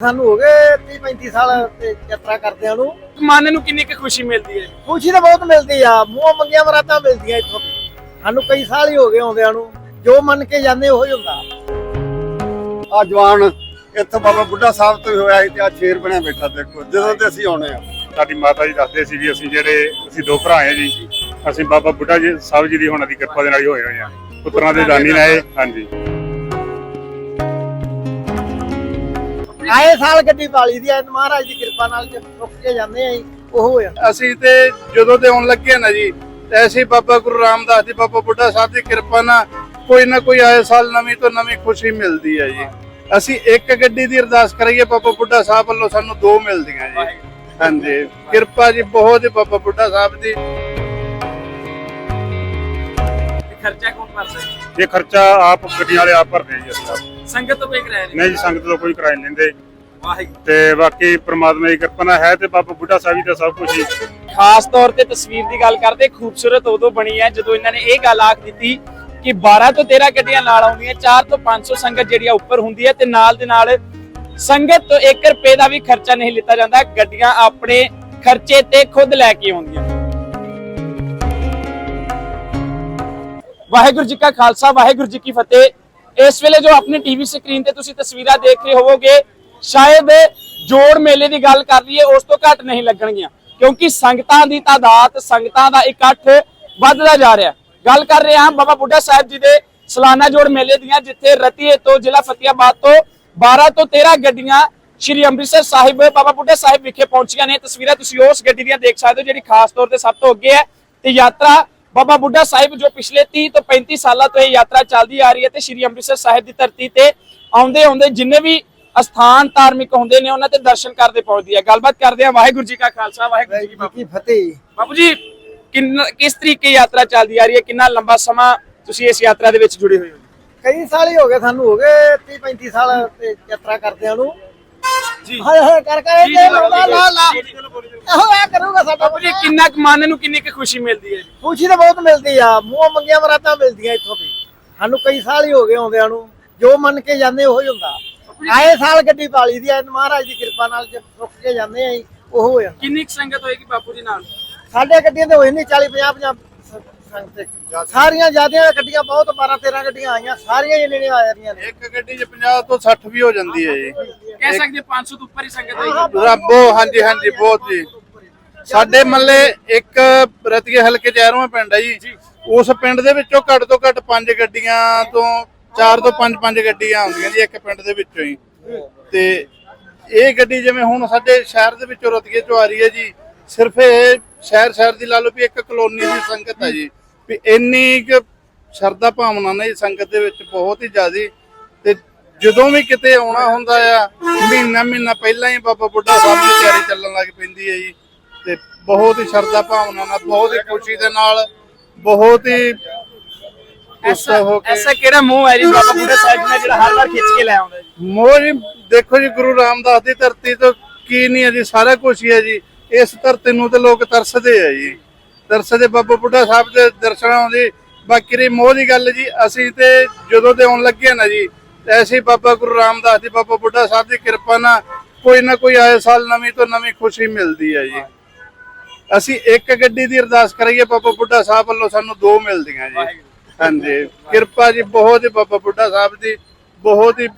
ਸਾਨੂੰ ਹੋ ਗਏ 30 35 ਸਾਲ ਤੇ ਯਾਤਰਾ ਕਰਦਿਆਂ ਨੂੰ। ਮਨ ਨੂੰ ਕਿੰਨੀ ਕੁ ਖੁਸ਼ੀ ਮਿਲਦੀ ਹੈ? ਖੁਸ਼ੀ ਤਾਂ ਬਹੁਤ ਮਿਲਦੀ ਆ। ਮੂੰਹੋਂ ਮੰਗੀਆਂ ਮਰਾਤਾਂ ਮਿਲਦੀਆਂ ਇੱਥੋਂ ਵੀ ਸਾਨੂੰ ਕਈ ਸਾਲ ਹੀ ਹੋ ਗਏ ਆਉਂਦਿਆਂ ਨੂੰ। ਜੋ ਮੰਨ ਕੇ ਜਾਂਦੇ ਉਹੀ ਹੁੰਦਾ। ਆ ਜਵਾਨ ਇੱਥੋਂ ਬਾਬਾ ਬੁੱਢਾ ਸਾਹਿਬ ਤੋਂ ਹੀ ਹੋਇਆ ਸੀ ਤੇ ਆ ਸ਼ੇਰ ਬਣਿਆ ਬੈਠਾ ਦੇਖੋ ਜਦੋਂ ਤੇ ਅਸੀਂ ਆਉਣੇ ਆ। ਸਾਡੀ ਮਾਤਾ ਜੀ ਦੱਸਦੇ ਸੀ ਵੀ ਅਸੀਂ ਜਿਹੜੇ ਅਸੀਂ ਦੋ ਭਰਾ ਆ ਜੀ। ਅਸੀਂ ਬਾਬਾ ਬੁੱਢਾ ਜੀ ਸਾਹਿਬ ਜੀ ਦੀ ਉਹਨਾਂ ਦੀ ਕਿਰਪਾ ਦੇ ਨਾਲ ਹੀ ਹੋਏ ਹੋਏ ਆ। ਪੁੱਤਰਾਂ ਦੇ ਦਾਨੀ ਨੇ ਇਹ ਹਾਂਜੀ। ਆਏ ਸਾਲ ਗੱਡੀ ਪਾਲੀ ਦੀ ਐ ਮਹਾਰਾਜ ਦੀ ਕਿਰਪਾ ਨਾਲ ਜੇ ਰੁਕ ਕੇ ਜਾਂਦੇ ਆਂ ਉਹ ਹੋ ਜਾਂਦਾ। ਅਸੀਂ ਤੇ ਜਦੋਂ ਤੇ ਆਉਣ ਲੱਗੇ ਨਾ ਜੀ ਤੇ ਅਸੀਂ ਬਾਬਾ ਗੁਰੂ ਰਾਮਦਾਸ ਜੀ ਬਾਬਾ ਬੁੱਢਾ ਸਾਹਿਬ ਦੀ ਕਿਰਪਾ ਨਾਲ ਕੋਈ ਨਾ ਕੋਈ ਆਏ ਸਾਲ ਨਵੀਂ ਤੋਂ ਨਵੀਂ ਖੁਸ਼ੀ ਮਿਲਦੀ ਹੈ ਜੀ। ਅਸੀਂ ਇੱਕ ਗੱਡੀ ਦੀ ਅਰਦਾਸ ਕਰੀਏ ਬਾਬਾ ਬੁੱਢਾ ਸਾਹਿਬ ਵੱਲੋਂ ਸਾਨੂੰ ਦੋ ਮਿਲਦੀਆਂ ਜੀ। ਹਾਂਜੀ ਕਿਰਪਾ ਜੀ ਬਹੁਤ ਹੀ ਬਾਬਾ ਬੁੱਢਾ ਸਾਹਿਬ ਦੀ। ਖਰਚਾ ਕੌਣ ਭਰ ਸਕਦਾ ਇਹ ਖਰਚਾ ਆਪ ਗੱਡੀਆਂ ਵਾਲੇ ਆਪ ਭਰਦੇ ਆ ਜੀ ਅਸੀਂ ਆਪ। ਸੰਗਤ ਤੋਂ ਕੋਈ ਕਿਰਾਇਆ ਨਹੀਂ? ਨਹੀਂ ਜੀ ਸੰਗਤ ਤੋਂ ਕੋਈ ਕਿਰਾਇਆ ਨਹੀਂ ਲੈਂਦੇ। ਵਾਹਿਗੁਰੂ। ਤੇ ਬਾਕੀ ਪ੍ਰਮਾਤਮਾ ਦੀ ਕਿਰਪਾ ਨਾਲ ਹੈ ਤੇ ਬਾਬਾ ਬੁੱਢਾ ਸਾਹਿਬ ਜੀ ਦਾ ਸਭ ਕੁਝ ਹੀ। ਖਾਸ ਤੌਰ ਤੇ ਤਸਵੀਰ ਦੀ ਗੱਲ ਕਰਦੇ ਖੂਬਸੂਰਤ ਉਦੋਂ ਬਣੀ ਹੈ ਜਦੋਂ ਇਹਨਾਂ ਨੇ ਇਹ ਗੱਲ ਆਖ ਦਿੱਤੀ ਕਿ 12 ਤੋਂ 13 ਗੱਡੀਆਂ ਨਾਲ ਆਉਂਦੀਆਂ 4 ਤੋਂ 500 ਸੰਗਤ ਜਿਹੜੀ ਆ ਉੱਪਰ ਹੁੰਦੀ ਹੈ ਤੇ ਨਾਲ ਦੇ ਨਾਲ ਸੰਗਤ ਤੋਂ 1 ਰੁਪਏ ਦਾ ਵੀ ਖਰਚਾ ਨਹੀਂ ਲਿੱਤਾ ਜਾਂਦਾ ਗੱਡੀਆਂ ਆਪਣੇ ਖਰਚੇ ਤੇ ਖੁਦ ਲੈ ਕੇ ਆਉਂਦੀਆਂ। ਵਾਹਿਗੁਰੂ ਜੀ ਕਾ ਖਾਲਸਾ ਵਾਹਿਗੁਰੂ ਜੀ ਕੀ ਫਤਿਹ। ਇਸ ਵੇਲੇ ਜੋ ਆਪਣੀ ਟੀਵੀ ਸਕਰੀਨ ਤੇ ਤੁਸੀਂ ਤਸਵੀਰਾਂ ਦੇਖ ਰਹੇ ਹੋਵੋਗੇ, ਸ਼ਾਇਦ ਜੋੜ ਮੇਲੇ ਦੀ ਗੱਲ ਕਰ ਲਈਏ, ਉਸ ਤੋਂ ਘੱਟ ਨਹੀਂ ਲੱਗਣਗੀਆਂ। ਕਿਉਂਕਿ ਸੰਗਤਾਂ ਦੀ ਤਾਦਾਦ, ਸੰਗਤਾਂ ਦਾ ਇਕੱਠ ਵੱਧਦਾ ਜਾ ਰਿਹਾ। ਗੱਲ ਕਰ ਰਹੇ ਹਾਂ ਬਾਬਾ ਬੁੱਢਾ ਸਾਹਿਬ ਜੀ ਦੇ ਸਲਾਨਾ ਜੋੜ ਮੇਲੇ ਦੀਆਂ, ਜਿੱਥੇ ਰਤੀਏ ਤੋਂ ਜ਼ਿਲ੍ਹਾ ਫਤਿਆਬਾਦ ਤੋਂ 12 ਤੋਂ 13 ਗੱਡੀਆਂ ਸ਼੍ਰੀ ਅੰਮ੍ਰਿਤਸਰ ਸਾਹਿਬ, ਬਾਬਾ ਬੁੱਢਾ ਸਾਹਿਬ ਵਿਖੇ ਪਹੁੰਚੀਆਂ ਨੇ। ਤਸਵੀਰਾਂ ਤੁਸੀਂ ਉਸ ਗੱਡੀ ਦੀਆਂ ਦੇਖ ਸਕਦੇ ਹੋ, ਜਿਹੜੀ ਖਾਸ ਤੌਰ ਤੇ ਸਭ ਤੋਂ ਅੱਗੇ ਹੈ, ਤੇ ਯਾਤਰਾ ਬਾਬਾ ਬੁੱਢਾ ਸਾਹਿਬ ਜੋ ਪਿਛਲੇ 30 ਤੋਂ 35 ਸਾਲਾਂ ਤੋਂ ਇਹ ਯਾਤਰਾ ਚੱਲਦੀ ਆ ਰਹੀ ਹੈ ਤੇ ਸ਼੍ਰੀ ਅੰਮ੍ਰਿਤਸਰ ਸਾਹਿਬ ਦੀ ਧਰਤੀ ਤੇ ਆਉਂਦੇ ਆਉਂਦੇ ਜਿੰਨੇ ਵੀ ਅਸਥਾਨ ਧਾਰਮਿਕ ਹੁੰਦੇ ਨੇ ਉਹਨਾਂ ਤੇ ਦਰਸ਼ਨ ਕਰਦੇ ਪਹੁੰਚਦੀ ਹੈ। ਗੱਲਬਾਤ ਕਰਦੇ ਆ ਵਾਹਿਗੁਰੂ ਜੀ ਕਾ ਖਾਲਸਾ ਵਾਹਿਗੁਰੂ ਜੀ ਕੀ ਫਤਿਹ। ਬਾਬੂ ਜੀ ਕਿੰਨਾ ਕਿਸ ਤਰੀਕੇ ਯਾਤਰਾ ਚੱਲਦੀ ਆ ਰਹੀ ਹੈ? ਕਿੰਨਾ ਲੰਬਾ ਸਮਾਂ ਤੁਸੀਂ ਇਸ ਯਾਤਰਾ ਦੇ ਵਿੱਚ ਜੁੜੇ ਹੋਏ ਹੋ? ਕਈ ਸਾਲ ਹੀ ਹੋ ਗਏ ਸਾਨੂੰ ਹੋ ਗਏ 30 35 ਸਾਲ ਤੇ ਯਾਤਰਾ ਕਰਦਿਆਂ ਨੂੰ। ਹਾਏ ਹਾਏ ਕਰ ਕਰ ਜੀ, ਇਹ ਜੀ, ਲਾਉਂਦਾ ਲਾ ਲਾ। ਜੀ, ਜੀ, ਜੀ। ਇਹੋ ਐ ਕਰੂਗਾ ਸਾਡਾ ਬਾਬੂ ਜੀ ਕਿੰਨਾ ਕੁ ਮਨ ਨੂੰ ਕਿੰਨੀ ਕੁ ਖੁਸ਼ੀ ਮਿਲਦੀ ਹੈ ਜੀ? ਖੁਸ਼ੀ ਤਾਂ ਬਹੁਤ ਮਿਲਦੀ ਆ। ਮੂੰਹੋਂ ਮੰਗੀਆਂ ਮਰਾਤਾਂ ਮਿਲਦੀਆਂ ਇੱਥੋਂ ਵੀ ਸਾਨੂੰ ਕਈ ਸਾਲ ਹੀ ਹੋ ਗਏ ਆਉਂਦਿਆਂ ਨੂੰ। ਜੋ ਮੰਨ ਕੇ ਜਾਂਦੇ ਉਹੀ ਹੁੰਦਾ। ਆਏ ਸਾਲ ਗੱਡੀ ਪਾਲੀ ਦੀ ਐ ਮਹਾਰਾਜ ਦੀ ਕਿਰਪਾ ਨਾਲ ਜੇ ਰੁਕ ਕੇ ਜਾਂਦੇ ਆਂ ਉਹ ਹੋ ਜਾਂਦਾ। ਕਿੰਨੀ ਕੁ ਸੰਗਤ ਹੋਏਗੀ ਬਾਪੂ ਜੀ ਨਾਲ? ਸਾਡੇ ਗੱਡੀਆਂ ਤੇ ਹੋਈ ਨਹੀਂ 40 50 50 ਸਾਰੀਆਂ ਜਿਆਦੀਆਂ ਗੱਡੀਆਂ ਬਹੁਤ 12 13 ਗੱਡੀਆਂ ਆਈਆਂ ਸਾਰੀਆਂ ਹੀ ਨੇੜੇ ਆ ਰਹੀਆਂ ਨੇ। ਇੱਕ ਗੱਡੀ 'ਚ 50 ਤੋਂ 60 ਵੀ ਹੋ ਜਾਂਦੀ ਹੈ ਜੀ। ਕਹਿ ਸਕਦੇ 500 ਤੋਂ ਉੱਪਰ ਹੀ ਸੰਗਤ ਹੋਏਗੀ ਰੱਬੋ ਹਾਂਜੀ ਹਾਂਜੀ ਬਹੁਤ ਜੀ। ਸਾਡੇ ਮੱਲੇ ਇੱਕ ਰਤੀਏ ਹਲਕੇ ਚੈਰੋਂ ਪਿੰਡ ਹੈ ਜੀ। ਉਸ ਪਿੰਡ ਦੇ ਵਿੱਚੋਂ ਘੱਟ ਤੋਂ ਘੱਟ ਪੰਜ ਗੱਡੀਆਂ ਤੋਂ ਚਾਰ ਤੋਂ ਪੰਜ ਪੰਜ ਗੱਡੀਆਂ ਆਉਂਦੀਆਂ ਜੀ ਇੱਕ ਪਿੰਡ ਦੇ ਵਿੱਚੋਂ ਹੀ। ਤੇ ਇਹ ਗੱਡੀ ਜਿਵੇਂ ਹੁਣ ਸਾਡੇ ਸ਼ਹਿਰ ਦੇ ਵਿੱਚੋਂ ਰਤੀਏ ਚੋਂ ਆ ਰਹੀ ਹੈ ਜੀ ਸਿਰਫ ਇਹ ਸ਼ਹਿਰ ਸ਼ਹਿਰ ਦੀ ਲਾ ਲਓ ਵੀ ਇੱਕ ਕਲੋਨੀ ਦੀ ਸੰਗਤ ਹੈ ਜੀ। ਵੀ ਇੰਨੀ ਕੁ ਸ਼ਰਧਾ ਭਾਵਨਾ ਨੇ ਸੰਗਤ ਦੇ ਵਿੱਚ ਬਹੁਤ ਹੀ ਜ਼ਿਆਦੀ ਤੇ ਜਦੋਂ ਵੀ ਕਿਤੇ ਆਉਣਾ ਹੁੰਦਾ ਆ ਮਹੀਨਾ ਮਹੀਨਾ ਪਹਿਲਾਂ ਹੀ ਬਾਬਾ ਬੁੱਢਾ ਸਾਹਿਬ ਦੀ ਤਿਆਰੀ ਚੱਲਣ ਲੱਗ ਪੈਂਦੀ ਹੈ ਜੀ। ਤੇ ਬਹੁਤ ਹੀ ਸ਼ਰਧਾ ਭਾਵਨਾ ਨਾਲ ਬਹੁਤ ਹੀ ਖੁਸ਼ੀ ਦੇ ਨਾਲ ਬਹੁਤ ਹੀ ਕੇ ਐਸਾ ਕਿਹੜਾ ਮੂੰਹ ਹੈ ਜੀ ਬਾਬਾ ਬੁੱਢਾ ਸਾਹਿਬ ਨੇ ਜਿਹੜਾ ਹਰ ਵਾਰ ਖਿੱਚ ਕੇ ਲੈ ਆਉਂਦਾ ਜੀ? ਮੋਹ ਜੀ ਦੇਖੋ ਜੀ ਗੁਰੂ ਰਾਮਦਾਸ ਦੀ ਧਰਤੀ ਤੋਂ ਕੀ ਨਹੀਂ ਹੈ ਜੀ ਸਾਰਾ ਕੁਝ ਹੀ ਹੈ ਜੀ। ਇਸ ਧਰਤੀ ਨੂੰ ਤੇ ਲੋਕ ਤਰਸਦੇ ਆ ਜੀ। ਤਰਸਦੇ ਬਾਬਾ ਬੁੱਢਾ ਸਾਹਿਬ ਦੇ ਦਰਸ਼ਨਾਂ ਆਉਂਦੇ ਬਾਕੀ ਰਹੀ ਮੋਹ ਦੀ ਗੱਲ ਜੀ, ਅਸੀਂ ਤੇ ਜਦੋਂ ਤੇ ਆਉਣ ਲੱਗੇ ਨਾ ਜੀ ਤੇ ਬਾਬਾ ਗੁਰੂ ਰਾਮਦਾਸ ਦੀ ਬਾਬਾ ਬੁੱਢਾ ਸਾਹਿਬ ਦੀ ਕਿਰਪਾ ਨਾਲ ਕੋਈ ਨਾ ਕੋਈ ਆਏ ਸਾਲ ਨਵੀਂ ਤੋਂ ਨਵੀਂ ਖੁਸ਼ੀ ਮਿਲਦੀ ਹੈ ਜੀ। ਅਸੀਂ ਇੱਕ ਗੱਡੀ ਦੀ ਅਰਦਾਸ ਕਰੀਏ ਬਾਬਾ ਬੁੱਢਾ ਸਾਹਿਬ ਵੱਲੋਂ ਸਾਨੂੰ ਦੋ ਮਿਲਦੀਆਂ ਜੀ। ਹਾਂਜੀ, ਕਿਰਪਾ ਜੀ ਬਹੁਤ ਹੀ ਬਾਬਾ ਬੁੱਢਾ ਸਾਹਿਬ ਦੀ, ਬਹੁਤ ਹੀ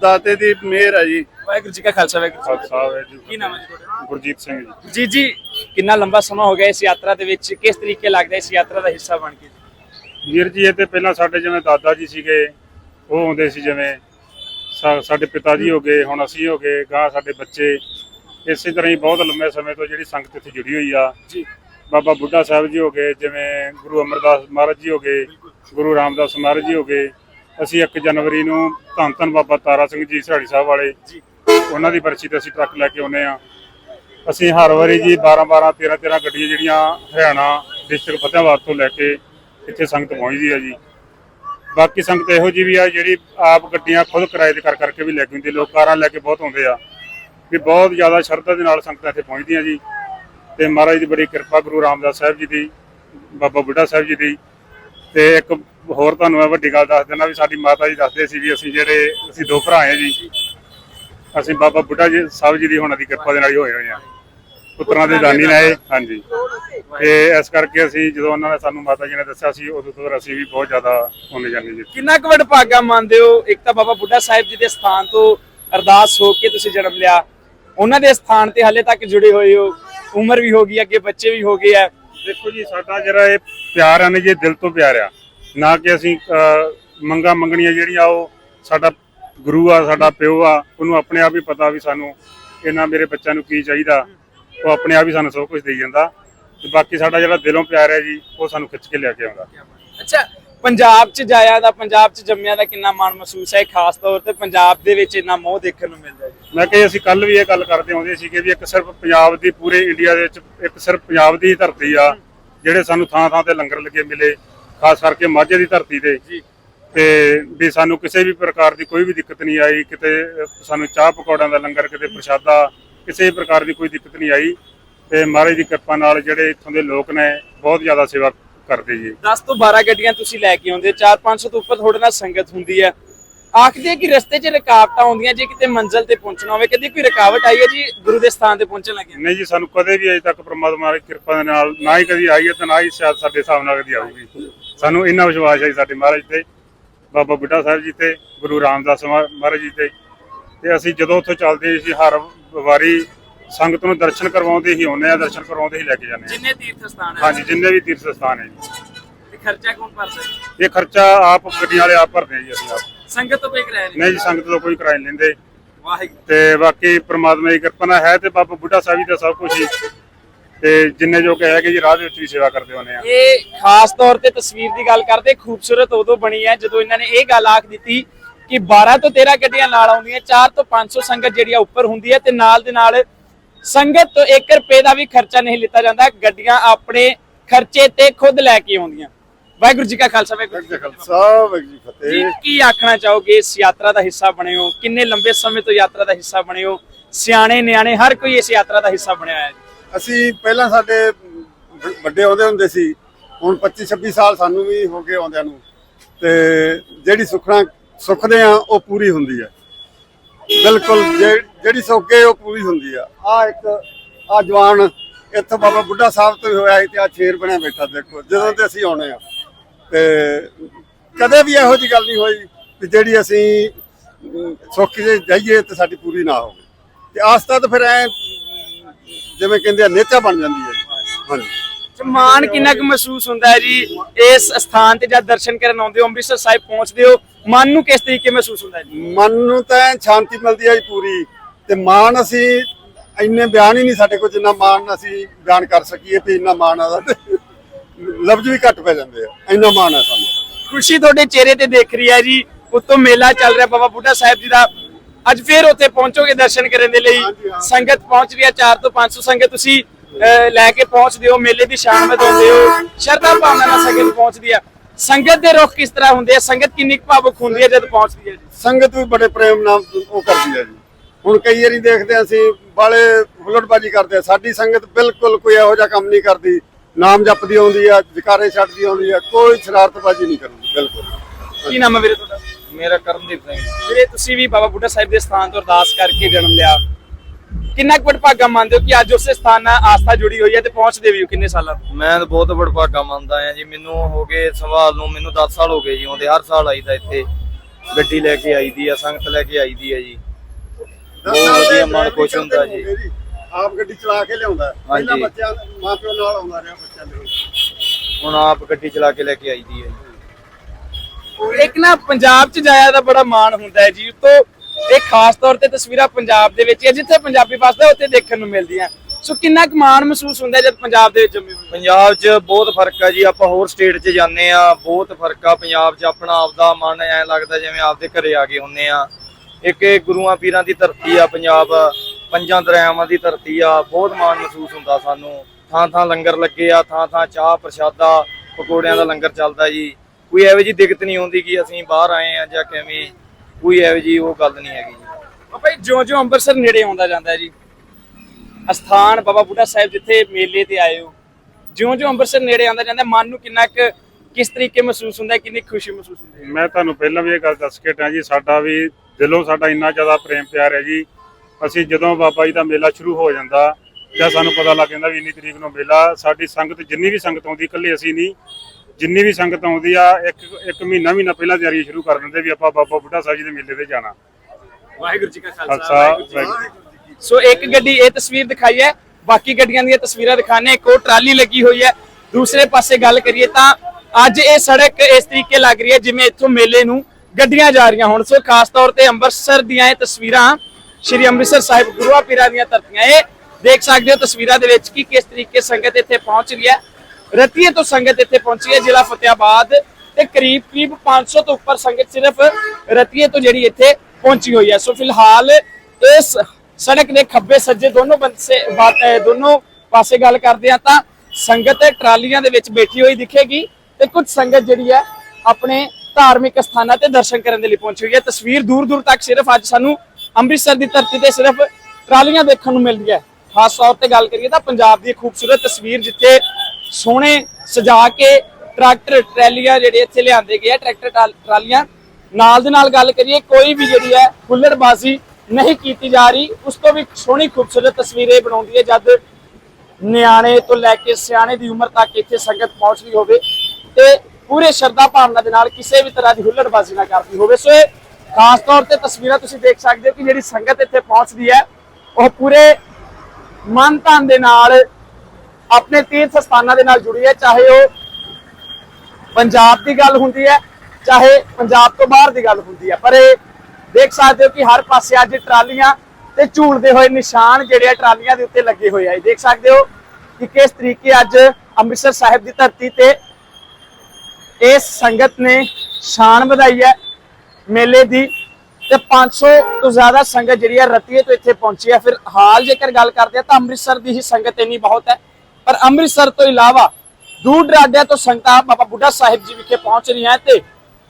ਦਾਤੇ ਦੀ ਮਿਹਰ ਹੈ ਜੀ। ਵਾਹਿਗੁਰੂ ਜੀ ਕਾ ਖਾਲਸਾ ਵਾਹਿਗੁਰੂ ਜੀ ਕੀ ਖਾਲਸਾ ਵਾਹਿਗੁਰੂ ਜੀ। ਕੀ ਨਾਮ ਹੈ ਜੀ ਤੁਹਾਡਾ? ਗੁਰਜੀਤ ਸਿੰਘ ਜੀ। ਜੀ ਜੀ ਕਿੰਨਾ ਲੰਬਾ ਸਮਾਂ ਹੋ ਗਿਆ ਇਸ ਯਾਤਰਾ ਦੇ ਵਿੱਚ? ਕਿਸ ਤਰੀਕੇ ਲੱਗਦਾ ਇਸ ਯਾਤਰਾ ਦਾ ਹਿੱਸਾ ਬਣ ਕੇ? ਵੀਰ ਜੀ ਇਹ ਤੇ ਪਹਿਲਾਂ ਸਾਡੇ ਜਿਵੇਂ ਦਾਦਾ ਜੀ ਸੀਗੇ ਉਹ ਆਉਂਦੇ ਸੀ ਜਿਵੇਂ ਸਾ- ਸਾਡੇ ਪਿਤਾ ਜੀ ਹੋ ਗਏ ਹੁਣ ਅਸੀਂ ਹੋ ਗਏ ਗਾਂ ਸਾਡੇ ਬੱਚੇ। ਇਸੇ ਤਰ੍ਹਾਂ ਹੀ ਬਹੁਤ ਲੰਮੇ ਸਮੇਂ ਤੋਂ ਜਿਹੜੀ ਸੰਗਤ ਇੱਥੇ ਜੁੜੀ ਹੋਈ ਆ। ਜੀ। ਬਾਬਾ ਬੁੱਢਾ ਸਾਹਿਬ ਜੀ ਹੋ ਗਏ ਜਿਵੇਂ ਗੁਰੂ ਅਮਰਦਾਸ ਮਹਾਰਾਜ ਜੀ ਹੋ ਗਏ ਗੁਰੂ ਰਾਮਦਾਸ ਮਹਾਰਾਜ ਜੀ ਹੋ ਗਏ। ਅਸੀਂ 1 ਜਨਵਰੀ ਨੂੰ ਧੰਨ ਧੰਨ ਬਾਬਾ ਤਾਰਾ ਸਿੰਘ ਜੀ ਸਹਾੜੀ ਸਾਹਿਬ ਵਾਲੇ ਉਹਨਾਂ ਦੀ ਬਰਸੀ ਤੇ ਅਸੀਂ ਟਰੱਕ ਲੈ ਕੇ ਆਉਨੇ ਆ ਅਸੀਂ ਹਰ ਵਾਰੀ ਜੀ 12 12 13 13 ਗੱਡੀਆਂ ਜਿਹੜੀਆਂ ਹਰਿਆਣਾ ਡਿਸਟ੍ਰਿਕਟ ਫਤਿਹਾਬਾਦ ਤੋਂ ਲੈ ਕੇ ਇੱਥੇ ਸੰਗਤ ਪਹੁੰਚਦੀ ਆ ਜੀ। ਬਾਕੀ ਸੰਗਤ ਇਹੋ ਜੀ ਵੀ ਆ ਜਿਹੜੀ ਆਪ ਗੱਡੀਆਂ ਖੁਦ ਕਿਰਾਏ ਤੇ ਕਰ ਕਰਕੇ ਵੀ ਲੈ ਕੇ ਆਉਂਦੇ ਲੋਕ ਕਾਰਾਂ ਲੈ ਕੇ ਬਹੁਤ ਆਉਂਦੇ ਆ। ਵੀ ਬਹੁਤ ਜ਼ਿਆਦਾ ਸ਼ਰਧਾ ਦੇ ਨਾਲ ਸੰਗਤਾਂ ਇੱਥੇ ਪਹੁੰਚਦੀਆਂ ਜੀ। ਤੇ ਮਹਾਰਾਜ ਦੀ ਬੜੀ ਕਿਰਪਾ ਗੁਰੂ ਰਾਮਦਾਸ ਸਾਹਿਬ ਜੀ ਦੀ ਬਾਬਾ ਬੁੱਢਾ ਸਾਹਿਬ ਜੀ ਦੀ। ਤੇ ਇੱਕ ਹੋਰ ਤੁਹਾਨੂੰ ਮੈਂ ਵੱਡੀ ਗੱਲ ਦੱਸ ਦਿੰਦਾ ਵੀ ਸਾਡੀ ਮਾਤਾ ਜੀ ਦੱਸਦੇ ਸੀ ਵੀ ਅਸੀਂ ਜਿਹੜੇ ਅਸੀਂ ਦੋ ਭਰਾ ਆ ਜੀ ਅਸੀਂ ਬਾਬਾ ਬੁੱਢਾ ਜੀ ਸਾਹਿਬ ਜੀ ਦੀ ਉਹਨਾਂ ਦੀ ਕਿਰਪਾ ਦੇ ਨਾਲ ਹੀ ਹੋਏ ਹੋਏ ਆ ਪੁੱਤਰਾਂ ਦੇ ਦਾਨੀ ਨੇ ਹਾਂਜੀ। ਤੇ ਇਸ ਕਰਕੇ ਅਸੀਂ ਜਦੋਂ ਉਹਨਾਂ ਨੇ ਸਾਨੂੰ ਮਾਤਾ ਜੀ ਨੇ ਦੱਸਿਆ ਸੀ ਉਦੋਂ ਤੋਂ ਅਸੀਂ ਵੀ ਬਹੁਤ ਜ਼ਿਆਦਾ ਉਹਨੇ ਜਾਂਦੇ ਜੀ। ਕਿੰਨਾ ਕੁ ਵਡਭਾਗਾ ਮੰਨਦੇ ਹੋ? ਇੱਕ ਤਾਂ ਬਾਬਾ ਬੁੱਢਾ ਸਾਹਿਬ ਜੀ ਦੇ ਸਥਾਨ ਤੋਂ ਅਰਦਾਸ ਹੋ ਕੇ ਤੁਸੀਂ ਜਨਮ ਲਿਆ। ਉਹਨਾਂ ਦੇ ਸਥਾਨ ਤੇ ਹਾਲੇ ਤੱਕ ਜੁੜੇ ਹੋਏ ਹੋ। ਉਮਰ ਵੀ ਹੋ ਗਈ ਅੱਗੇ ਬੱਚੇ ਵੀ ਹੋ ਗਏ ਆ। ਦੇਖੋ ਜੀ ਸਾਡਾ ਜਿਹੜਾ ਇਹ ਪਿਆਰ ਆ ਨੇ ਜੀ ਦਿਲ ਤੋਂ ਪਿਆਰ ਆ। ਨਾ ਕਿ ਅਸੀਂ ਮੰਗਾਂ ਮੰਗਣੀਆਂ ਜਿਹੜੀਆਂ ਉਹ ਸਾਡਾ ਗੁਰੂ ਆ ਸਾਡਾ ਪਿਓ ਆ ਉਹਨੂੰ ਆਪਣੇ ਆਪ ਹੀ ਪਤਾ ਵੀ ਸਾਨੂੰ ਇਹਨਾਂ ਮੇਰੇ ਬੱਚਿਆਂ ਨੂੰ ਕੀ ਚਾਹੀਦਾ। ਉਹ ਆਪਣੇ ਆਪ ਹੀ ਸਾਨੂੰ ਸਭ ਕੁਝ ਦੇਈ ਜਾਂਦਾ। ਤੇ ਬਾਕੀ ਸਾਡਾ ਜਿਹੜਾ ਦਿਲੋਂ ਪਿਆਰ ਹੈ ਜੀ ਉਹ ਸਾਨੂੰ ਖਿੱਚ ਕੇ ਲਿਆ ਕੇ ਆਉਂਦਾ। ਅੱਛਾ ਪੰਜਾਬ ਚ ਜਾਇਆ ਦਾ ਪੰਜਾਬ ਚ ਜੰਮਿਆ ਦਾ ਕਿੰਨਾ ਮਾਣ ਮਹਿਸੂਸ ਹੈ? ਖਾਸ ਤੌਰ ਤੇ ਪੰਜਾਬ ਦੇ ਵਿੱਚ ਇੰਨਾ ਮੋਹ ਦੇਖਣ ਨੂੰ ਮਿਲਦਾ ਜੀ। ਮੈਂ ਕਿ ਅਸੀਂ ਕੱਲ ਵੀ ਇਹ ਗੱਲ ਕਰਦੇ ਆਉਂਦੇ ਸੀਗੇ ਵੀ ਇੱਕ ਸਿਰਫ ਪੰਜਾਬ ਦੀ ਪੂਰੇ ਇੰਡੀਆ ਦੇ ਵਿੱਚ ਇੱਕ ਸਿਰਫ ਪੰਜਾਬ ਦੀ ਹੀ ਧਰਤੀ ਆ ਜਿਹੜੇ ਸਾਨੂੰ ਥਾਂ ਥਾਂ ਤੇ ਲੰਗਰ ਲੱਗੇ ਮਿਲੇ। ਖਾਸ ਕਰਕੇ ਮਾਝੇ ਦੀ ਧਰਤੀ ਤੇ। ਤੇ ਵੀ ਸਾਨੂੰ ਕਿਸੇ ਵੀ ਪ੍ਰਕਾਰ ਦੀ ਕੋਈ ਵੀ ਦਿੱਕਤ ਨਹੀਂ ਆਈ ਕਿਤੇ ਸਾਨੂੰ ਚਾਹ ਪਕੌੜਿਆਂ ਦਾ ਲੰਗਰ ਕਿਤੇ ਪ੍ਰਸ਼ਾਦਾ ਕਿਸੇ ਵੀ ਪ੍ਰਕਾਰ ਦੀ ਕੋਈ ਦਿੱਕਤ ਨਹੀਂ ਆਈ। ਤੇ ਮਹਾਰਾਜ ਦੀ ਕਿਰਪਾ ਨਾਲ ਜਿਹੜੇ ਇੱਥੋਂ ਦੇ ਲੋਕ ਨੇ ਬਹੁਤ ਜ਼ਿਆਦਾ ਸੇਵਾ ਕਰਦੇ ਜੀ। 10 ਤੋਂ 12 ਗੱਡੀਆਂ ਤੁਸੀਂ ਲੈ ਕੇ ਆਉਂਦੇ 4-500 ਤੋਂ ਉੱਪਰ ਤੁਹਾਡੇ ਨਾਲ ਸੰਗਤ ਹੁੰਦੀ ਹੈ। ਆਖਦੇ ਕਿ ਰਸਤੇ 'ਚ ਰੁਕਾਵਟਾਂ ਆਉਂਦੀਆਂ ਜੇ ਕਿਤੇ ਮੰਜ਼ਲ ਤੇ ਪਹੁੰਚਣਾ ਹੋਵੇ ਕਦੀ ਕੋਈ ਰੁਕਾਵਟ ਆਈ ਹੈ ਜੀ ਗੁਰੂ ਦੇ ਸਥਾਨ ਤੇ ਪਹੁੰਚਣ ਲੱਗੇ? ਨਹੀਂ ਜੀ ਸਾਨੂੰ ਕਦੇ ਵੀ ਅਜੇ ਤੱਕ ਪ੍ਰਮਾਤਮਾ ਦੀ ਕਿਰਪਾ ਦੇ ਨਾਲ ਨਾ ਹੀ ਕਦੀ ਆਈ ਹੈ ਤੇ ਨਾ ਹੀ ਸ਼ਾਇਦ ਸਾਡੇ ਹਿਸਾਬ ਨਾਲ ਕਦੀ ਆਊਗੀ। ਸਾਨੂੰ ਇੰਨਾ ਵਿਸ਼ਵਾਸ ਹੈ ਜੀ ਸਾਡੇ ਮਹਾਰਾਜ ਤੇ ਬਾਬਾ ਬੁੱਢਾ ਸਾਹਿਬ ਜੀ ਤੇ ਗੁਰੂ ਰਾਮਦਾਸ ਮਹਾ- ਮਹਾਰਾਜ ਜੀ ਤੇ। ਤੇ ਅਸੀਂ ਜਦੋਂ ਉੱਥੋਂ ਚੱਲਦੇ ਸੀ ਹਰ ਵਾਰੀ ਸੰਗਤ ਨੂੰ ਦਰਸ਼ਨ ਕਰਵਾਉਂਦੇ ਹੀ ਆਉਂਦੇ ਆ ਦਰਸ਼ਨ ਕਰਵਾਉਂਦੇ ਹੀ ਲੈ ਕੇ ਜਾਂਦੇ ਆ ਜਿੰਨੇ ਤੀਰਥ ਸਥਾਨ ਹੈ? ਹਾਂਜੀ ਜਿੰਨੇ ਵੀ ਤੀਰਥ ਸਥਾਨ ਹੈ ਜੀ। ਤੇ ਖਰਚਾ ਕੌਣ ਭਰਦਾ ਜੀ? ਇਹ ਖਰਚਾ ਆਪ ਗੱਡੀਆਂ ਵਾਲੇ ਆਪ ਭਰਦੇ ਆ ਜੀ ਅਸੀਂ ਆਪ। ਸੰਗਤ ਤੋਂ ਕੋਈ ਕਿਰਾਇਆ ਨਹੀਂ ਨਹੀਂ ਜੀ ਸੰਗਤ ਤੋਂ ਕੋਈ ਕਿਰਾਇਆ ਨਹੀਂ ਲੈਂਦੇ। ਵਾਹਿਗੁਰੂ। ਤੇ ਬਾਕੀ ਪ੍ਰਮਾਤਮਾ ਦੀ ਕਿਰਪਾ ਨਾਲ ਹੈ ਤੇ ਬਾਬਾ ਬੁੱਢਾ ਸਾਹਿਬ ਜੀ ਦਾ ਸਭ ਕੁਝ ਹੀ। ਤੇ ਜਿੰਨੇ ਜੋ ਕਿ ਹੈਗੇ ਜੀ ਰਾਹ ਦੇ ਵਿੱਚ ਵੀ ਸੇਵਾ ਕਰਦੇ ਹੁੰਦੇ ਆ। ਇਹ ਖਾਸ ਤੌਰ ਤੇ ਤਸਵੀਰ ਦੀ ਗੱਲ ਕਰਦੇ ਖੂਬਸੂਰਤ ਉਦੋਂ ਬਣੀ ਹੈ ਜਦੋਂ ਇਹਨਾਂ ਨੇ ਇਹ ਗੱਲ ਆਖ ਦਿੱਤੀ ਕਿ 12 ਤੋਂ 13 ਗੱਡੀਆਂ ਨਾਲ ਆਉਂਦੀਆਂ 4 ਤੋਂ 500 ਸੰਗਤ ਜਿਹੜੀ ਆ ਉੱਪਰ ਹੁੰਦੀ ਹੈ ਤੇ ਨਾਲ ਦੇ ਨਾਲ ਸੰਗਤ ਤੋਂ 1 ਰੁਪਏ ਦਾ ਵੀ ਖਰਚਾ ਨਹੀਂ ਲਿੱਤਾ ਜਾਂਦਾ ਗੱਡੀਆਂ ਆਪਣੇ ਖਰਚੇ ਤੇ ਖੁਦ ਲੈ ਕੇ ਆਉਂਦੀਆਂ। ਵਾਹਿਗੁਰੂ ਜੀ ਕਾ ਖਾਲਸਾ ਵਾਹਿਗੁਰੂ ਜੀ ਕੀ ਫਤਿਹ। ਸਾਹਿਬ ਜੀ ਜੀ ਫਤਿਹ। ਕੀ ਆਖਣਾ ਚਾਹੋਗੇ? ਇਸ ਯਾਤਰਾ ਦਾ ਹਿੱਸਾ ਬਣੇ ਹੋ ਕਿੰਨੇ ਲੰਬੇ ਸਮੇਂ ਤੋਂ ਯਾਤਰਾ ਦਾ ਹਿੱਸਾ ਬਣੇ ਹੋ ਸਿਆਣੇ ਨਿਆਣੇ ਹਰ ਕੋਈ ਇਸ ਯਾਤਰਾ ਦਾ ਹਿੱਸਾ ਬਣਿਆ ਹੋਇਆ ਹੈ। ਅਸੀਂ ਪਹਿਲਾਂ ਸਾਡੇ ਵੱਡੇ ਆਉਂਦੇ ਹੁੰਦੇ ਸੀ, ਹੁਣ 25 26 ਸਾਲ ਸਾਨੂੰ ਵੀ ਹੋ ਗਏ ਆਉਂਦਿਆਂ ਨੂੰ, ਤੇ ਜਿਹੜੀ ਸੁਖਣਾ ਸੁਖਦੇ ਆ, ਉਹ ਪੂਰੀ ਹੁੰਦੀ ਹੈ ਬਿਲਕੁਲ ਜੇ- ਜਿਹੜੀ ਸੋਕੇ ਉਹ ਪੂਰੀ ਹੁੰਦੀ ਆ। ਆ ਇੱਕ ਆ ਜਵਾਨ ਇੱਥੋਂ ਬਾਬਾ ਬੁੱਢਾ ਸਾਹਿਬ ਤੋਂ ਹੀ ਹੋਇਆ ਸੀ ਤੇ ਆ ਸ਼ੇਰ ਬਣਿਆ ਬੈਠਾ ਦੇਖੋ, ਜਦੋਂ ਤੇ ਅਸੀਂ ਆਉਣੇ ਆ। ਤੇ ਕਦੇ ਵੀ ਇਹੋ ਜੀ ਗੱਲ ਨਹੀਂ ਹੋਈ ਕਿ ਜਿਹੜੀ ਅਸੀਂ ਸੁੱਖ ਜੇ ਜਾਈਏ ਤੇ ਸਾਡੀ ਪੂਰੀ ਨਾ ਹੋਵੇ। ਤੇ ਆਸਤਾ ਤਾਂ ਫਿਰ ਐ ਜਿਵੇਂ ਕਹਿੰਦੇ ਆ ਨੇਚਾ ਬਣ ਜਾਂਦੀ ਹੈ ਜੀ। ਹਾਂਜੀ। ਮਾਣ ਕਿੰਨਾ ਕੁ ਮਹਿਸੂਸ ਹੁੰਦਾ ਹੈ ਜੀ? ਇਸ ਸਥਾਨ ਤੇ ਜਦ ਦਰਸ਼ਨ ਕਰਨ ਆਉਂਦੇ ਹੋ ਅੰਮ੍ਰਿਤਸਰ ਸਾਹਿਬ ਪਹੁੰਚਦੇ ਹੋ ਮਨ ਨੂੰ ਕਿਸ ਤਰੀਕੇ ਮਹਿਸੂਸ ਹੁੰਦਾ ਹੈ ਜੀ? ਮਨ ਨੂੰ ਤਾਂ ਸ਼ਾਂਤੀ ਮਿਲਦੀ ਹੈ ਜੀ ਪੂਰੀ। ਤੇ ਮਾਣ ਅਸੀਂ ਇੰਨੇ ਬਿਆਨ ਹੀ ਨਹੀਂ ਸਾਡੇ ਕੋਲ ਜਿੰਨਾ ਮਾਣ ਅਸੀਂ ਬਿਆਨ ਕਰ ਸਕੀਏ ਵੀ ਇੰਨਾ ਮਾਣ ਆਦਾ ਤੇ ਲਫ਼ਜ਼ ਵੀ ਘੱਟ ਪੈ ਜਾਂਦੇ ਆ ਇੰਨਾ ਮਾਣ ਹੈ ਸਾਨੂੰ। ਖੁਸ਼ੀ ਤੁਹਾਡੇ ਚਿਹਰੇ ਤੇ ਦੇਖ ਰਹੀ ਹੈ ਜੀ। ਉੱਤੋਂ ਮੇਲਾ ਚੱਲ ਰਿਹਾ ਬਾਬਾ ਬੁੱਢਾ ਸਾਹਿਬ ਜੀ ਦਾ ਅੱਜ ਫੇਰ ਉੱਥੇ ਪਹੁੰਚੋਗੇ ਦਰਸ਼ਨ ਕਰਨ ਦੇ ਲਈ। ਸੰਗਤ ਪਹੁੰਚ ਰਹੀ ਹੈ 4 ਤੋਂ 500 ਸੰਗਤ ਤੁਸੀਂ ਲੈ ਕੇ ਪਹੁੰਚਦੇ ਹੋ ਮੇਲੇ ਦੀ ਸ਼ਾਨ ਵਧਾਉਂਦੇ ਹੋ ਸ਼ਰਧਾ ਭਾਵਨਾ ਨਾਲ ਸੰਗਤ ਪਹੁੰਚਦੀ ਹੈ। ਸੰਗਤ ਦੇ ਰੁਖ ਕਿਸ ਤਰ੍ਹਾਂ ਹੁੰਦੇ ਆ? ਸੰਗਤ ਕਿੰਨੀ ਭਾਵੁਕ ਹੁੰਦੀ ਹੈ ਜਦ ਪਹੁੰਚਦੀ ਹੈ ਸੰਗਤ ਵੀ ਬੜੇ ਪ੍ਰੇਮ ਨਾਲ ਉਹ ਕਰਦੀ ਹੈ ਜੀ। ਹੁਣ ਕਈ ਵਾਰੀ ਦੇਖਦੇ ਹਾਂ ਅਸੀਂ ਬਾਲੇ ਹੁਲੜਬਾਜੀ ਕਰਦੇ ਆ ਸਾਡੀ ਸੰਗਤ ਬਿਲਕੁਲ ਕੋਈ ਇਹੋ ਜਿਹਾ ਕੰਮ ਨਹੀਂ ਕਰਦੀ। ਨਾਮ ਜਪਦੀ ਆਉਂਦੀ ਆ ਜਕਾਰੇ ਛੱਡਦੀ ਆਉਂਦੀ ਆ ਕੋਈ ਸ਼ਰਾਰਤਬਾਜੀ ਨਹੀਂ ਕਰਦੀ ਬਿਲਕੁਲ। ਕੀ ਨਾਮ ਹੈ ਵੀਰੇ ਤੁਹਾਡਾ? ਮੇਰਾ ਕਰਮਦੀਪ ਸਿੰਘ। ਵੀਰੇ ਤੁਸੀਂ ਵੀ ਬਾਬਾ ਬੁੱਢਾ ਸਾਹਿਬ ਦੇ ਸਥਾਨ ਤੋਂ ਅਰਦਾਸ ਕਰਕੇ ਜਨਮ ਲਿਆ। ਕਿੰਨਾ ਕੁ ਵਡਭਾਗਾ ਮੰਨਦੇ ਹੋ ਕਿ ਅੱਜ ਉਸੇ ਸਥਾਨ ਨਾਲ ਆਸਥਾ ਜੁੜੀ ਹੋਈ ਹੈ ਤੇ ਪਹੁੰਚਦੇ ਵੀ ਹੋ ਕਿੰਨੇ ਸਾਲਾਂ ਤੋਂ? ਮੈਂ ਤਾਂ ਬਹੁਤ ਵਡਭਾਗਾ ਮੰਨਦਾ ਆ ਜੀ। ਮੈਨੂੰ ਹੋ ਗਏ ਸੰਭਾਲ ਨੂੰ ਮੈਨੂੰ 10 ਸਾਲ ਹੋ ਗਏ ਜੀ। ਆਉਂਦੇ ਹਰ ਸਾਲ ਆਈਦਾ ਇੱਥੇ। ਗੱਡੀ ਲੈ ਕੇ ਆਈਦੀ ਆ ਸੰਗਤ ਲੈ ਕੇ ਆਈਦੀ ਆ ਜੀ। ਬਹੁਤ ਵਧੀਆ ਮਨ ਖੁਸ਼ ਹੁੰਦਾ ਜੀ। ਆਪ ਗੱਡੀ ਚਲਾ ਕੇ ਲਿਆਉਂਦਾ। ਪਹਿਲਾਂ। ਬੱਚਿਆਂ ਮਾਪਿਓ ਨਾਲ ਆਉਂਦਾ ਰਿਹਾ ਬੱਚਿਆਂ ਦੇ ਹੁਣ ਆਪ ਗੱਡੀ ਚਲਾ ਕੇ ਲੈ ਕੇ ਆਈਦੀ ਆ ਜੀ। ਇੱਕ ਨਾ ਪੰਜਾਬ ਚ ਜਾਇਆ ਦਾ ਬੜਾ ਮਾਣ ਹੁੰਦਾ ਹੈ ਜੀ। ਉਤੋਂ ਇਹ ਖਾਸ ਤੌਰ ਤੇ ਤਸਵੀਰਾਂ ਪੰਜਾਬ ਦੇ ਵਿੱਚ ਜਿੱਥੇ ਪੰਜਾਬੀ ਵਸਦਾ ਉੱਥੇ ਦੇਖਣ ਨੂੰ ਮਿਲਦੀਆਂ। ਸੋ ਕਿੰਨਾ ਕੁ ਮਾਣ ਮਹਿਸੂਸ ਹੁੰਦਾ ਜਦ ਪੰਜਾਬ ਦੇ ਵਿੱਚ ਜੰਮੇ ਹੁੰਦੇ ਪੰਜਾਬ 'ਚ ਬਹੁਤ ਫ਼ਰਕ ਆ ਜੀ, ਆਪਾਂ ਹੋਰ ਸਟੇਟ 'ਚ ਜਾਂਦੇ ਆ, ਬਹੁਤ ਫ਼ਰਕ ਆ ਪੰਜਾਬ 'ਚ। ਆਪਣਾ ਆਪਦਾ ਮਨ ਐ ਲੱਗਦਾ ਜਿਵੇਂ ਆਪਦੇ ਘਰੇ ਆ ਗਏ ਹੁੰਨੇ ਆ। ਇੱਕ ਇਹ ਗੁਰੂਆਂ ਪੀਰਾਂ ਦੀ ਧਰਤੀ ਆ ਪੰਜਾਬ, ਪੰਜਾਂ ਦਰਿਆਵਾਂ ਦੀ ਧਰਤੀ ਆ, ਬਹੁਤ ਮਾਣ ਮਹਿਸੂਸ ਹੁੰਦਾ ਸਾਨੂੰ। ਥਾਂ ਥਾਂ ਲੰਗਰ ਲੱਗੇ ਆ, ਥਾਂ ਥਾਂ ਚਾਹ ਪ੍ਰਸ਼ਾਦਾ, ਪਕੌੜਿਆਂ ਦਾ ਲੰਗਰ ਚੱਲਦਾ ਜੀ। ਕੋਈ ਐਵੇਂ ਜੀ ਦਿੱਕਤ ਨਹੀਂ ਆਉਂਦੀ ਕਿ ਅਸੀਂ ਬਾਹਰ ਆਏ ਆ ਜਾਂ ਕਿਵੇਂ ਕੋਈ ਐਵੇਂ ਜੀ ਉਹ ਗੱਲ ਨਹੀਂ ਹੈਗੀ ਜੀ। ਬਾਬਾ ਜੀ ਜਿਉਂ-ਜਿਉਂ ਅੰਮ੍ਰਿਤਸਰ ਨੇੜੇ ਆਉਂਦਾ ਜਾਂਦਾ ਹੈ ਜੀ। ਅਸਥਾਨ ਬਾਬਾ ਬੁੱਢਾ ਸਾਹਿਬ ਜਿੱਥੇ ਮੇਲੇ ਤੇ ਆਏ ਹੋ। ਜਿਉਂ-ਜਿਉਂ ਅੰਮ੍ਰਿਤਸਰ ਨੇੜੇ ਆਉਂਦਾ ਜਾਂਦਾ ਮਨ ਨੂੰ ਕਿੰਨਾ ਕੁ ਕਿਸ ਤਰੀਕੇ ਮਹਿਸੂਸ ਹੁੰਦਾ ਕਿੰਨੀ ਖੁਸ਼ੀ ਮਹਿਸੂਸ ਹੁੰਦੀ ਹੈ? ਮੈਂ ਤੁਹਾਨੂੰ ਪਹਿਲਾਂ ਵੀ ਇਹ ਗੱਲ ਦੱਸ ਕੇ ਹਟਿਆ ਜੀ ਸਾਡਾ ਵੀ ਦਿਲੋਂ ਸਾਡਾ ਇੰਨਾ ਜ਼ਿਆਦਾ ਪ੍ਰੇਮ ਪਿਆਰ ਹੈ ਜੀ। ਅਸੀਂ ਜਦੋਂ ਬਾਬਾ ਜੀ ਦਾ ਮੇਲਾ ਸ਼ੁਰੂ ਹੋ ਜਾਂਦਾ ਜਾਂ ਸਾਨੂੰ ਪਤਾ ਲੱਗ ਜਾਂਦਾ ਵੀ ਇੰਨੀ ਤਰੀਕ ਨੂੰ ਮੇਲਾ ਸਾਡੀ ਸੰਗਤ ਜਿੰਨੀ ਵੀ ਸੰਗਤ ਆਉਂਦੀ ਇਕੱਲੇ ਅਸੀਂ ਨਹੀਂ। ਜਿੰਨੀ ਵੀ ਸੰਗਤ ਆਉਂਦੀ ਆ ਇੱਕ ਇੱਕ ਮਹੀਨਾ ਮਹੀਨਾ ਪਹਿਲਾਂ ਤਿਆਰੀ ਸ਼ੁਰੂ ਕਰ ਦਿੰਦੇ ਵੀ ਆਪਾਂ ਬਾਬਾ ਬੁੱਢਾ ਸਾਹਿਬ ਜੀ ਦੇ ਮੇਲੇ ਤੇ ਜਾਣਾ। ਵਾਹਿਗੁਰੂ ਜੀ ਕਾ ਖਾਲਸਾ ਵਾਹਿਗੁਰੂ ਸੋ ਇੱਕ ਗੱਡੀ ਇਹ ਤਸਵੀਰ ਦਿਖਾਈ ਹੈ। ਬਾਕੀ ਗੱਡੀਆਂ ਦੀਆਂ ਤਸਵੀਰਾਂ ਦਿਖਾਣੇ ਇੱਕ ਉਹ ਟਰਾਲੀ ਲੱਗੀ ਹੋਈ ਹੈ। ਦੂਸਰੇ ਪਾਸੇ ਗੱਲ ਕਰੀਏ ਤਾਂ ਅੱਜ ਇਹ ਸੜਕ ਇਸ ਤਰੀਕੇ ਲੱਗ ਰਹੀ ਹੈ ਜਿਵੇਂ ਇੱਥੋਂ ਮੇਲੇ ਨੂੰ ਗੱਡੀਆਂ ਜਾ ਰਹੀਆਂ ਹੁਣ। ਸੋ ਖਾਸ ਤੌਰ ਤੇ ਅੰਮ੍ਰਿਤਸਰ ਦੀਆਂ ਇਹ ਤਸਵੀਰਾਂ ਸ਼੍ਰੀ ਅੰਮ੍ਰਿਤਸਰ ਸਾਹਿਬ ਗੁਰੂਆ ਪੀਰਾਂ ਦੀਆਂ ਧਰਤੀਆਂ। ਇਹ ਦੇਖ ਸਕਦੇ ਹੋ ਤਸਵੀਰਾਂ ਦੇ ਵਿੱਚ ਕਿ ਕਿਸ ਤਰੀਕੇ ਸੰਗਤ ਇੱਥੇ ਪਹੁੰਚ ਰਹੀ ਹੈ। ਰਤੀਏ ਤੋਂ ਸੰਗਤ ਇੱਥੇ ਪਹੁੰਚੀ ਹੈ, ਜ਼ਿਲ੍ਹਾ ਫਤਿਆਬਾਦ ਤੇ ਕਰੀਬ ਕਰੀਬ 500 ਤੋਂ ਉੱਪਰ ਸੰਗਤ ਸਿਰਫ ਰਤੀਏ ਤੋਂ ਜਿਹੜੀ ਇੱਥੇ ਪਹੁੰਚੀ ਹੋਈ ਹੈ। ਸੋ ਫਿਲਹਾਲ ਇਸ ਸੜਕ ਦੇ ਖੱਬੇ ਸੱਜੇ ਦੋਨੋਂ ਬੰਸੇ ਦੋਨੋਂ ਪਾਸੇ ਗੱਲ ਕਰਦੇ ਆ ਤਾਂ ਸੰਗਤ ਟਰਾਲੀਆਂ ਦੇ ਵਿੱਚ ਬੈਠੀ ਹੋਈ ਦਿਖੇਗੀ ਤੇ ਕੁਝ ਸੰਗਤ ਜਿਹੜੀ ਹੈ ਆਪਣੇ ਧਾਰਮਿਕ ਸਥਾਨਾਂ ਤੇ ਦਰਸ਼ਨ ਕਰਨ ਦੇ ਲਈ ਪਹੁੰਚੀ ਹੋਈ ਹੈ। ਤਸਵੀਰ ਦੂਰ ਦੂਰ ਤੱਕ ਸਿਰਫ ਅੱਜ ਸਾਨੂੰ ਅੰਮ੍ਰਿਤਸਰ ਦੀ ਧਰਤੀ ਤੇ ਸਿਰਫ ਟਰਾਲੀਆਂ ਦੇਖਣ ਨੂੰ ਮਿਲਦੀਆਂ ਖਾਸ ਤੌਰ ਤੇ ਗੱਲ ਕਰੀਏ ਤਾਂ ਪੰਜਾਬ ਦੀ ਖੂਬਸੂਰਤ ਤਸਵੀਰ ਜਿੱਥੇ ਸੋਹਣੇ ਸਜਾ ਕੇ ਟਰੈਕਟਰ, ਟਰੈਲੀਆਂ ਜਿਹੜੇ ਇੱਥੇ ਲਿਆਂਦੇ ਗਏ ਆ, ਟਰੈਕਟਰ ਟਰਾਲੀਆਂ। ਨਾਲ ਦੇ ਨਾਲ ਗੱਲ ਕਰੀਏ, ਕੋਈ ਵੀ ਜਿਹੜੀ ਹੈ ਹੁੱਲੜਬਾਜ਼ੀ ਨਹੀਂ ਕੀਤੀ ਜਾ ਰਹੀ। ਉਸ ਤੋਂ ਵੀ ਸੋਹਣੀ ਖੂਬਸੂਰਤ ਤਸਵੀਰ ਬਣਾਉਂਦੀ ਹੈ, ਜਦ ਨਿਆਣੇ ਤੋਂ ਲੈ ਕੇ ਸਿਆਣੇ ਦੀ ਉਮਰ ਤੱਕ ਇੱਥੇ ਸੰਗਤ ਪਹੁੰਚਦੀ ਹੋਵੇ ਤੇ ਪੂਰੇ ਸ਼ਰਧਾ ਭਾਵਨਾ ਦੇ ਨਾਲ ਕਿਸੇ ਵੀ ਤਰ੍ਹਾਂ ਦੀ ਹੁੱਲੜਬਾਜ਼ੀ ਨਾ ਕਰਦੀ ਹੋਵੇ। ਸੋ ਇਹ ਖਾਸ ਤੌਰ ਤੇ ਤਸਵੀਰਾਂ ਤੁਸੀਂ ਦੇਖ ਸਕਦੇ ਹੋ ਕਿ ਜਿਹੜੀ ਸੰਗਤ ਇੱਥੇ ਪਹੁੰਚਦੀ ਹੈ, ਉਹ ਪੂਰੇ ਮਨ ਧਨ ਦੇ ਨਾਲ ਆਪਣੇ ਤੀਰਥ ਸਥਾਨਾਂ ਦੇ ਨਾਲ ਜੁੜੀ ਹੈ, ਚਾਹੇ ਉਹ ਪੰਜਾਬ ਦੀ ਗੱਲ ਹੁੰਦੀ ਹੈ, ਚਾਹੇ ਪੰਜਾਬ ਤੋਂ ਬਾਹਰ ਦੀ ਗੱਲ ਹੁੰਦੀ ਹੈ। ਪਰ ਇਹ ਦੇਖ ਸਕਦੇ ਹੋ ਕਿ ਹਰ ਪਾਸੇ ਅੱਜ ਟਰਾਲੀਆਂ ਤੇ ਝੂਲਦੇ ਹੋਏ ਨਿਸ਼ਾਨ ਜਿਹੜੇ ਆ ਟਰਾਲੀਆਂ ਦੇ ਉੱਤੇ ਲੱਗੇ ਹੋਏ ਆ। ਇਹ ਦੇਖ ਸਕਦੇ ਹੋ ਕਿ ਕਿਸ ਤਰੀਕੇ ਅੱਜ ਅੰਮ੍ਰਿਤਸਰ ਸਾਹਿਬ ਦੀ ਧਰਤੀ ਤੇ ਇਸ ਸੰਗਤ ਨੇ ਸ਼ਾਨ ਵਧਾਈ ਹੈ ਮੇਲੇ ਦੀ ਤੇ 500 ਤੋਂ ਜ਼ਿਆਦਾ ਸੰਗਤ ਜਿਹੜੀ ਹੈ ਰਤੀਏ ਤੋਂ ਇੱਥੇ ਪਹੁੰਚੀ ਹੈ। ਫਿਰ ਹਾਲ ਜੇਕਰ ਗੱਲ ਕਰਦੇ ਆ ਤਾਂ ਅੰਮ੍ਰਿਤਸਰ ਦੀ ਹੀ ਸੰਗਤ ਇੰਨੀ ਬਹੁਤ ਹੈ ਪਰ ਅੰਮ੍ਰਿਤਸਰ ਤੋਂ ਇਲਾਵਾ ਦੂਰ ਦਰਾਡਿਆਂ ਤੋਂ ਸੰਗਤਾਂ ਬਾਬਾ ਬੁੱਢਾ ਸਾਹਿਬ ਜੀ ਵਿਖੇ ਪਹੁੰਚ ਰਹੀਆਂ ਤੇ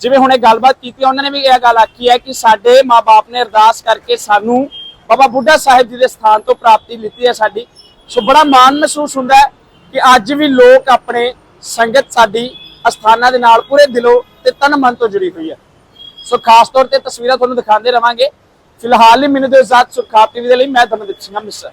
ਜਿਵੇਂ ਹੁਣੇ ਗੱਲਬਾਤ ਕੀਤੀ, ਉਹਨਾਂ ਨੇ ਵੀ ਇਹ ਗੱਲ ਆਖੀ ਹੈ ਕਿ ਸਾਡੇ ਮਾਪੇ ਨੇ ਅਰਦਾਸ ਕਰਕੇ ਸਾਨੂੰ ਬਾਬਾ ਬੁੱਢਾ ਸਾਹਿਬ ਜੀ ਦੇ ਸਥਾਨ ਤੋਂ ਪ੍ਰਾਪਤੀ ਲਿੱਤੀ ਹੈ ਸਾਡੀ। ਸੋ ਬੜਾ ਮਾਣ ਮਹਿਸੂਸ ਹੁੰਦਾ ਹੈ ਕਿ ਅੱਜ ਵੀ ਲੋਕ ਆਪਣੇ ਸੰਗਤ ਸਾਡੀ ਅਸਥਾਨਾਂ ਦੇ ਨਾਲ ਪੂਰੇ ਦਿਲੋਂ ਤੇ ਤਨ ਮਨ ਤੋਂ ਜੁੜੀ ਹੋਈ ਹੈ। ਸੋ ਖਾਸ ਤੌਰ ਤੇ ਤਸਵੀਰਾਂ ਤੁਹਾਨੂੰ ਦਿਖਾਉਂਦੇ ਰਵਾਂਗੇ। ਫਿਲਹਾਲ ਹੀ ਮੈਨੂੰ ਦਿਓ ਇਜਾਜ਼ਤ ਸੁਖਾਪ ਟੀਵੀ ਦੇ ਲਈ ਮੈਂ ਦਮਨਦੀਪ ਸਿੰਘ ਅੰਮ੍ਰਿਤਸਰ।